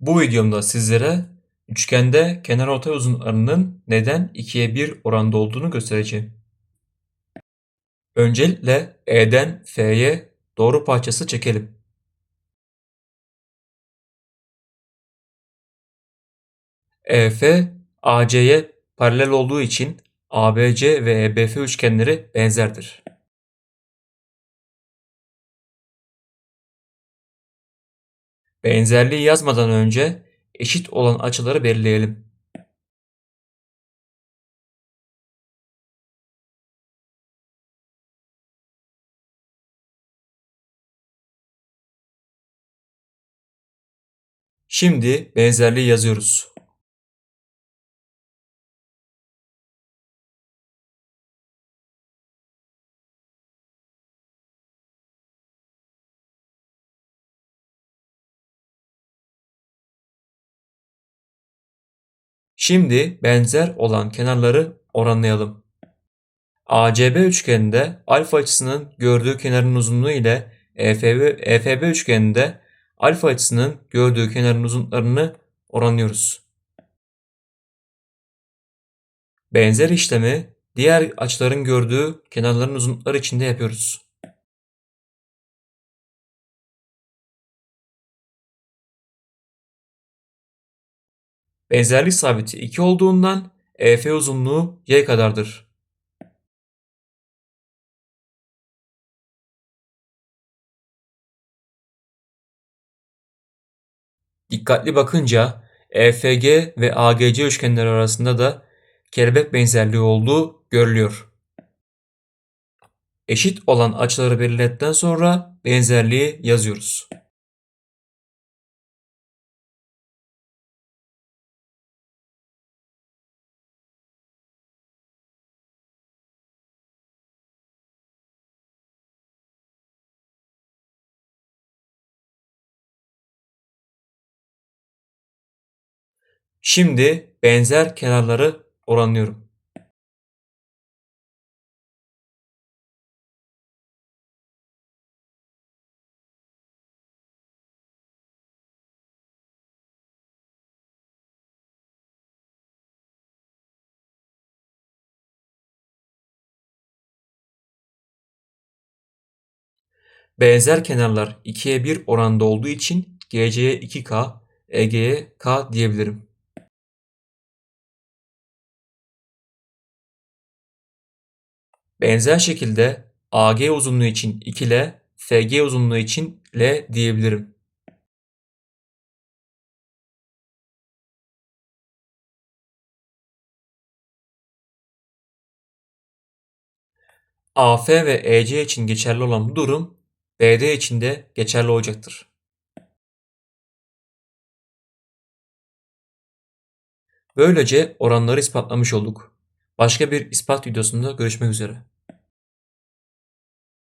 Bu videomda sizlere üçgende kenarortay uzunluklarının neden 2'ye 1 oranda olduğunu göstereceğim. Öncelikle E'den F'ye doğru parçası çekelim. EF AC'ye paralel olduğu için ABC ve EBF üçgenleri benzerdir. Benzerliği yazmadan önce eşit olan açıları belirleyelim. Şimdi benzerliği yazıyoruz. Şimdi benzer olan kenarları oranlayalım. ACB üçgeninde alfa açısının gördüğü kenarın uzunluğu ile EFB, EFB üçgeninde alfa açısının gördüğü kenarın uzunluklarını oranlıyoruz. Benzer işlemi diğer açıların gördüğü kenarların uzunlukları için de yapıyoruz. Benzerlik sabiti 2 olduğundan EF uzunluğu y kadardır. Dikkatli bakınca EFG ve AGC üçgenleri arasında da kelebek benzerliği olduğu görülüyor. Eşit olan açıları belirledikten sonra benzerliği yazıyoruz. Şimdi benzer kenarları oranlıyorum. Benzer kenarlar 2'ye 1 oranda olduğu için GC'ye 2K, EG'ye K diyebilirim. Benzer şekilde AG uzunluğu için 2L, FG uzunluğu için L diyebilirim. AF ve EC için geçerli olan bu durum BD için de geçerli olacaktır. Böylece oranları ispatlamış olduk. Başka bir ispat videosunda görüşmek üzere.